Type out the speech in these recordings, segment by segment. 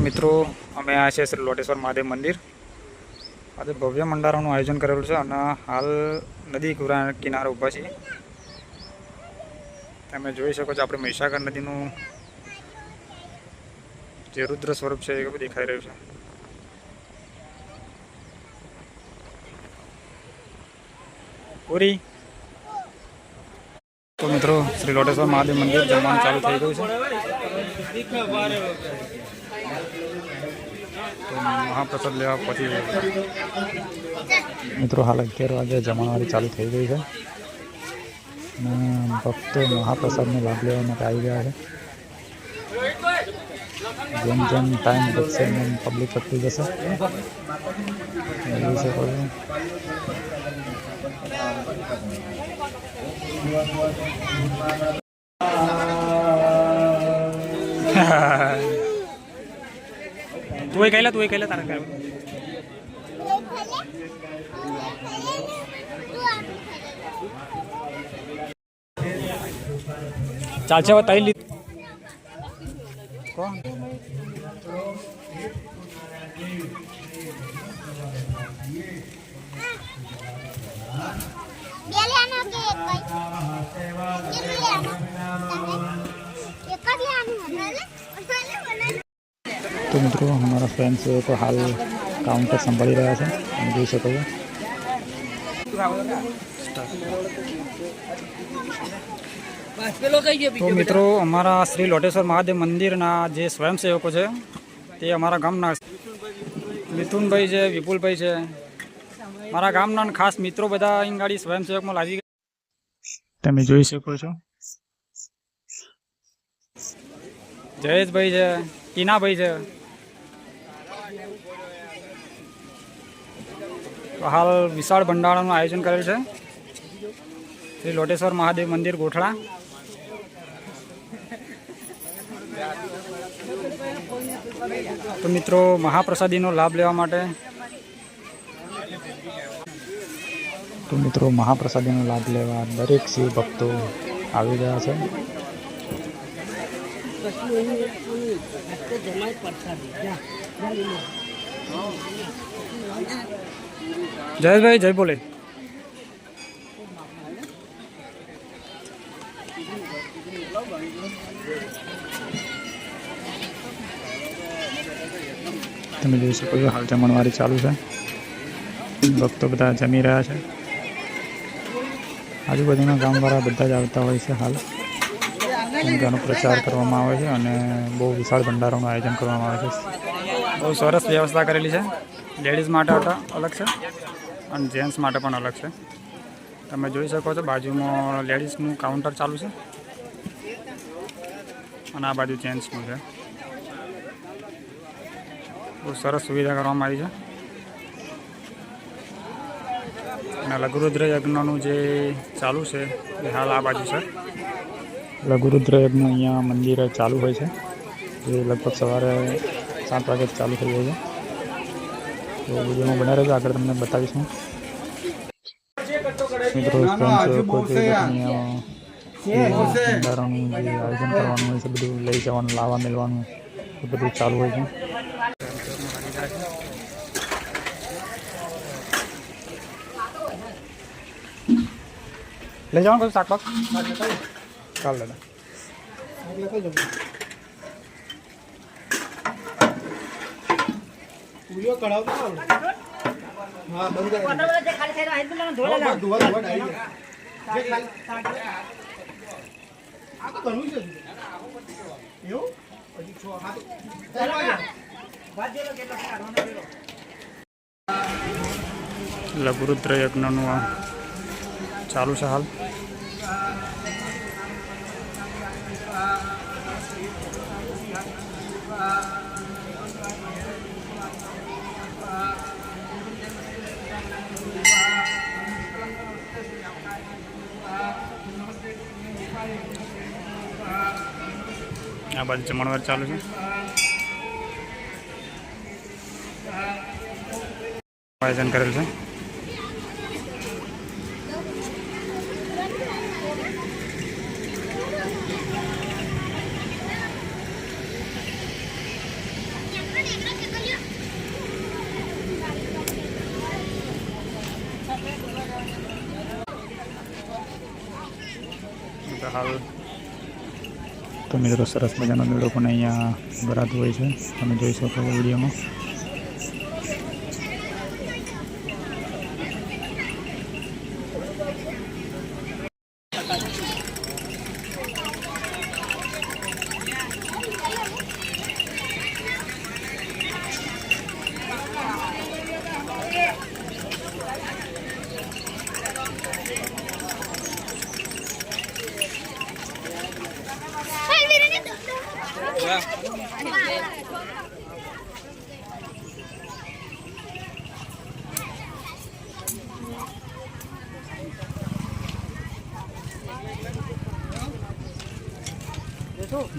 મિત્રો, અમે આ છે શ્રી લોટેશ્વર મહાદેવ મંદિર. આજે ભવ્ય મંડારાનું આયોજન કરેલું છે અને હાલ નદી કિનારે ઊભા છીએ. તમે જોઈ શકો છો આપણે મહીસાગર નદીનું જે રુદ્ર સ્વરૂપ છે એ દેખાઈ રહ્યું છે. પૂરી. તો મિત્રો, શ્રી લોટેશ્વર મહાદેવ મંદિર જમવાનું ચાલુ થઈ ગયું છે. તો મહાપ્રસાદ લેવા પહોંચી ગયા મિત્રો હાલ અગિયાર વાગે જમણવારી ચાલુ થઈ ગઈ છે અને ભક્તો મહાપ્રસાદનો લાભ લેવા માટે આવી ગયા છે જેમ જેમ ટાઈમ વધશે એમ પબ્લિક વધતી જશે જોઈ શકો છો તું तुवे खायला तुवे खायला तारा काय चाचा बताई ली कौन एक તો મિત્રો, અમારા ફ્રેન્ડ્સ છે હાલ કાઉન્ટર સંભાળી રહ્યા છે. તમે જોઈ શકો છો. તો મિત્રો, અમારા શ્રી લોટેશ્વર મહાદેવ મંદિરના જે સ્વયંસેવકો છે, તે અમારા ગામના મિથુનભાઈ છે, વિપુલભાઈ છે. મારા ગામના ખાસ મિત્રો બધા અહીં ગાડી સ્વયંસેવકમાં ગયા. તમે જોઈ શકો છો. જયેશભાઈ છે, ટીનાભાઈ છે. તો હાલ વિશાળ ભંડારાનું આયોજન કરેલ છે. શ્રી લોટેશ્વર મહાદેવ મંદિર ગોઠડા તો મિત્રો મહાપ્રસાદીનો લાભ લેવા માટે તો મિત્રો મહાપ્રસાદીનો લાભ લેવા દરેક શિવ ભક્તો આવી ગયા છે. જયેશભાઈ, જય બોલે. તમે જોઈ શકો છો, હાલ જમણવારી ચાલુ છે. ભક્તો બધા જમી રહ્યા છે. આજુબાજુના ગામવાળા બધા જ આવતા હોય છે હાલ. ગંગાનો પ્રચાર કરવામાં આવે છે અને બહુ વિશાળ ભંડારાનું આયોજન કરવામાં આવે છે. બહુ સરસ વ્યવસ્થા કરેલી છે. લેડીઝ માટે હતા અલગ છે અને જેન્ટ્સ માટે પણ અલગ છે. તમે જોઈ શકો છો બાજુમાં લેડીઝનું કાઉન્ટર ચાલુ છે. અને આ બાજુ જેન્ટ્સનું છે. બહુ સરસ સુવિધા કરવામાં આવી છે. અને લઘુરુદ્ર યજ્ઞનું જે ચાલુ છે, એ હાલ આ બાજુ છે. લઘુરુદ્ર યજ્ઞ અહીંયા મંદિરે ચાલુ હોય છે. જે લગભગ સવારે સાત વાગે ચાલુ થઈ જાય છે. તો વિડીયોમાં બના રહેજો આગળ તમને બતાવીશું મિત્રો ભંડારાનું જે આયોજન કરવાનું હોય છે બધું લઈ જવાનું લાવવા મેળવાનું એ બધું ચાલુ હોય છે. લઈ જવાનું કયું શાકભાગ? ચાલ દાદા. વિડિયો કઢાવતો આવડે હા બંધ કરી હા, ધોવા ધોવા ડાળી જાય. જે ખાલી- આ તો ઘણું છે. એવું? હજી છો હા તો ચાલો આગળ. લઘુરુદ્ર યજ્ઞનું આ ચાલુ છે હાલ. આ બાજુ જમણવાર ચાલુ છે. આયોજન કરેલ છે હાલ તો મિત્રો સરસ મજાનો મેળો પણ અહીંયા ભરાતો હોય છે. તમે જોઈ શકો વિડીયોમાં.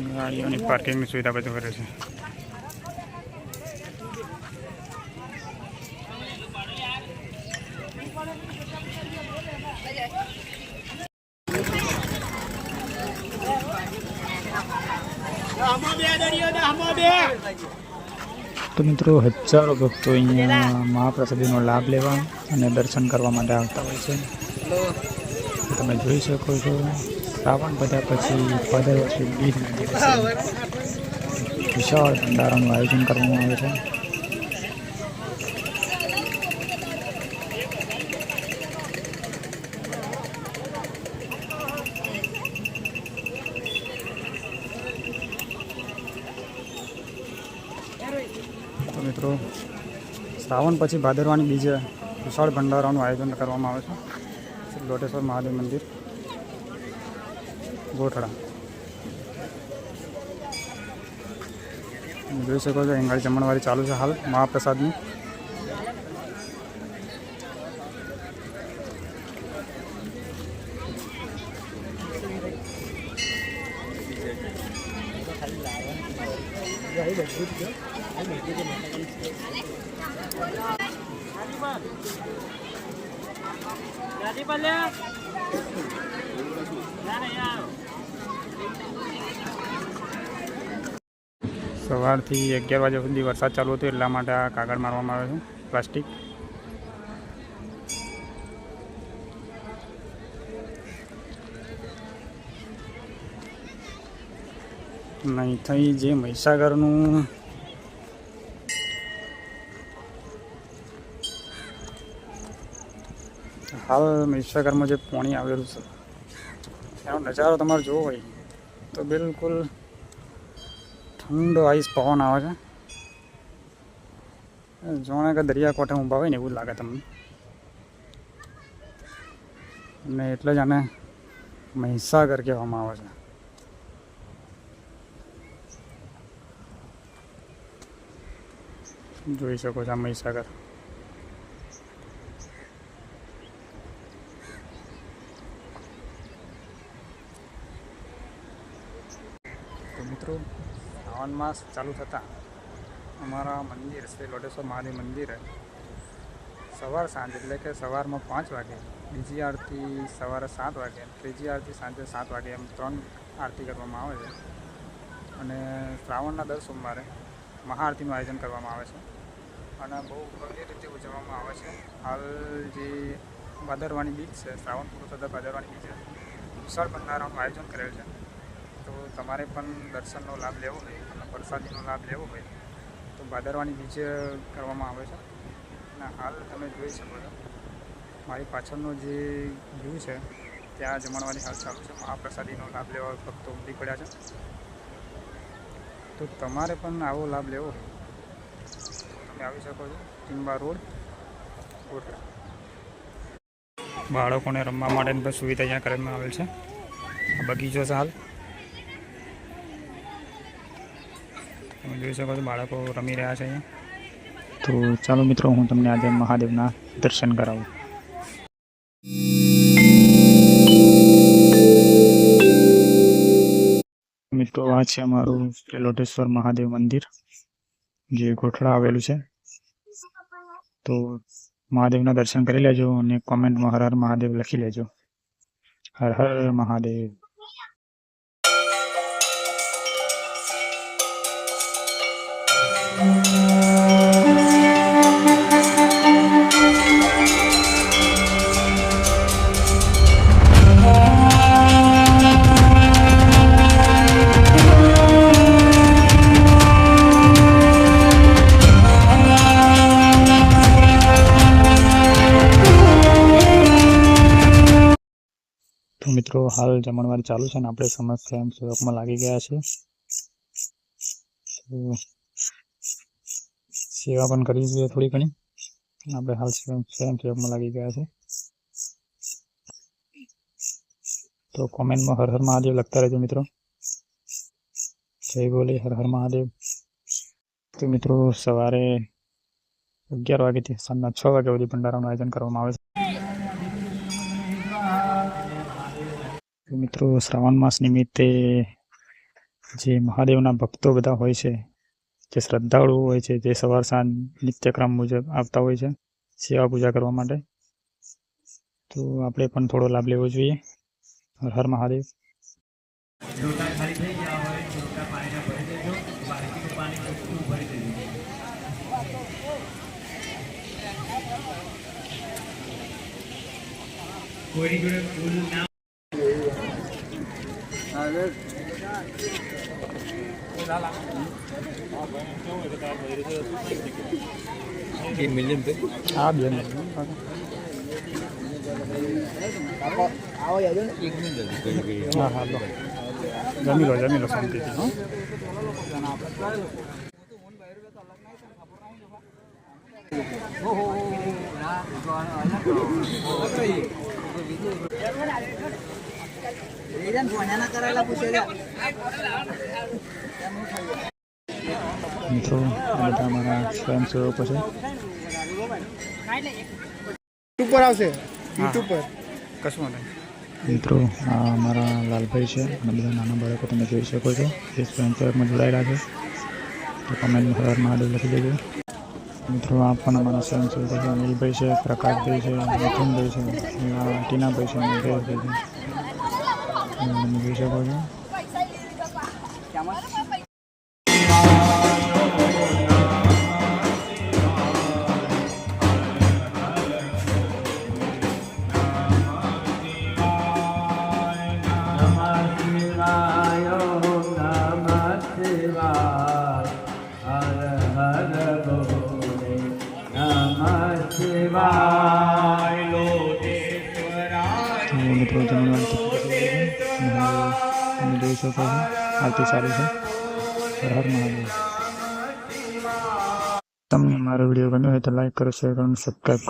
ગાડીઓની પાર્કિંગની સુવિધા બધું કરે છે. તો મિત્રો, હજારો ભક્તો અહીંયા મહાપ્રસાદીનો લાભ લેવા અને દર્શન કરવા માટે આવતા હોય છે. તમે જોઈ શકો છો, શ્રાવણ બધા પછી પદર વર્ષે બીજ વિશાળ ભંડારાનું આયોજન કરવામાં આવે છે તો મિત્રો શ્રાવણ પછી ભાદરવાની બીજે વિશાળ ભંડારાનું આયોજન કરવામાં આવે છે. લોટેશ્વર મહાદેવ મંદિર, ગોઠડા. જોઈ શકો છો, એંગાળી જમણવારી ચાલુ છે હાલ મહાપ્રસાદની. સવારથી અગિયાર વાગ્યા સુધી વરસાદ ચાલુ હતો એટલા માટે આ કાગળ મારવામાં આવે છે, પ્લાસ્ટિક. નહીં થઈ જે મહીસાગરનું હાલ મહીસાગરમાં જે પાણી આવેલું છે, એનો નજારો તમારે જોવો હોય તો બિલકુલ ઠંડો આઈસ પવન આવે છે. જોણે કે દરિયાકોઠે ઊંભા હોય ને એવું લાગે તમને. અને એટલે જ આને મહીસાગર કહેવામાં આવે છે. જોઈ શકો છો મહીસાગર તો મિત્રો. શ્રાવણ માસ ચાલુ થતાં અમારા મંદિર, શ્રી લોટેશ્વર મહાદેવ મંદિરે સવાર સાંજ, એટલે કે સવારમાં પાંચ વાગે, બીજી આરતી સવારે સાત વાગે, ત્રીજી આરતી સાંજે સાત વાગે એમ ત્રણ આરતી કરવામાં આવે છે. અને શ્રાવણના દર સોમવારે મહાઆરતીનું આયોજન કરવામાં આવે છે. અને બહુ ભવ્ય રીતે ઉજવવામાં આવે છે. હાલ જે ભાદરવાની બીજ છે, શ્રાવણ પૂરો થતાં ભાદરવાની બીજ છે, વિશાળ ભંડારાનું આયોજન કરેલ છે. તમારે પણ દર્શનનો લાભ લેવો હોય અને પ્રસાદીનો લાભ લેવો હોય, તો ભાદરવાની બીજ કરવામાં આવે છે. અને હાલ તમે જોઈ શકો છો, મારી પાછળનો જે વ્યૂ છે, ત્યાં જમણવાની હાલ ચાલુ છે. મહાપ્રસાદીનો લાભ લેવા ભક્તો ઉમટી પડ્યા છે. તો તમારે પણ આવો લાભ લેવો હોય તમે આવી શકો છો. ટીમ્બા રોડ ગોઠડા બાળકોને રમવા માટેની પણ સુવિધા અહીંયા કરવામાં આવેલ છે. આ બગીચો છે હાલ. તમે જોઈ શકો છો, બાળકો રમી રહ્યા છે તો ચાલો મિત્રો, હું તમને આજે મહાદેવના દર્શન કરાવું. મિત્રો, આ છે અમારું લોટેશ્વર મહાદેવ મંદિર, જે ગોઠડા આવેલું છે. તો મહાદેવના દર્શન કરી લેજો અને કોમેન્ટમાં હર હર મહાદેવ લખી લેજો. હર હર મહાદેવ. મિત્રો, હાલ જમણવાર ચાલુ છે ને આપણે સમાજ સ્વયંસેવકમાં લાગી ગયા છે. સેવા પણ કરવી જોઈએ થોડી ઘણી. આપણે હાલ સ્વયં સ્વયંસેવકમાં લાગી ગયા છે. તો કોમેન્ટમાં હર હર મહાદેવ લખતા રહેજો મિત્રો. જય બોલે હર હર મહાદેવ. તો મિત્રો, સવારે અગિયાર વાગ્યાથી સાંજના છ વાગ્યા સુધી ભંડારાનું આયોજન કરવામાં આવે છે. મિત્રો, શ્રાવણ માસ નિમિત્તે જે મહાદેવના ભક્તો બધા હોય છે, જે શ્રદ્ધાળુઓ હોય છે, જે સવાર સાંજ નિત્યક્રમ મુજબ આવતા હોય છે, સેવા પૂજા કરવા માટે. તો આપણે પણ થોડો લાભ લેવો જોઈએ. હર હર મહાદેવ. હા બેન હા હા લો જમી લો જમી લો શાંતિથી હો મિત્રો આ બધા અમારા સ્વયંસેવકો છે. ઉપર આવશે યુટ્યુબ પર. કશું મિત્રો આ અમારા લાલભાઈ છે અને બધા નાના બાળકો તમે જોઈ શકો છો. જે સ્વયંસેવકમાં જોડાયેલા છે. તો કમેન્ટ હર મહાદેવ લખી દેજો. મિત્રો આ પણ અમારા સ્વયંસેવકો છે. અનિલભાઈ છે પ્રકાશભાઈ છે મિથુનભાઈ છે ટીનાભાઈ છે અને જયેશભાઈ છે. તમે જોઈ શકો છો તો જોઈ શકો છો. આરતી સારી છે. હર હર મહાદેવ. તમને મારો વીડિયો ગમ્યો હોય તો લાઈક કરો શેર કરો અને સબસ્ક્રાઈબ કરો.